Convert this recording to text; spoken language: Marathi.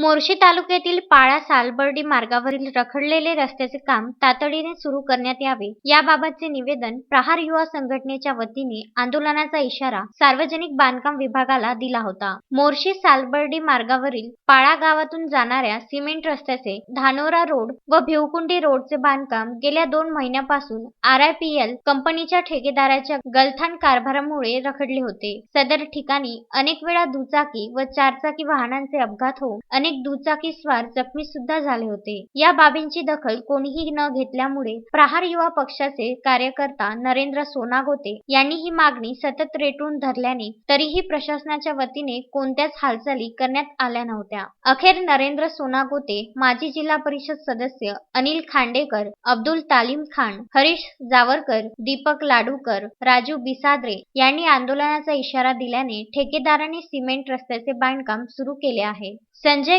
मोर्शी तालुक्यातील पाळा सालबर्डी मार्गावरील रखडलेले रस्त्याचे काम तातडीने सुरू करण्यात यावे. याबाबतचे निवेदन प्रहार युवा संघटनेच्या वतीने आंदोलनाचा इशारा सार्वजनिक बांधकाम विभागाला दिला होता. मोर्शी सालबर्डी मार्गावरील पाळा गावातून जाणाऱ्या सिमेंट रस्त्याचे धानोरा रोड व भिवकुंडी रोडचे बांधकाम गेल्या दोन महिन्यापासून आर आय पी एल कंपनीच्या ठेकेदाराच्या गलथान कारभारामुळे रखडले होते. सदर ठिकाणी अनेक वेळा दुचाकी व चारचाकी वाहनांचे अपघात होऊन अनेक दुचाकी स्वार जखमी सुद्धा झाले होते. या बाबींची दखल कोणीही न घेतल्यामुळे प्रहार युवा पक्षाचे कार्यकर्ता नरेंद्र सोनागोते यांनी ही मागणी सतत रेटून धरल्याने तरीही प्रशासनाच्या वतीने कोणत्याच हालचाली करण्यात आल्या नव्हत्या. अखेर नरेंद्र सोनागोते माजी जिल्हा परिषद सदस्य अनिल खांडेकर अब्दुल तालीम खान हरीश जावरकर दीपक लाडूकर राजू बिसाद्रे यांनी आंदोलनाचा इशारा दिल्याने ठेकेदाराने सिमेंट रस्त्याचे बांधकाम सुरू केले आहे. संजय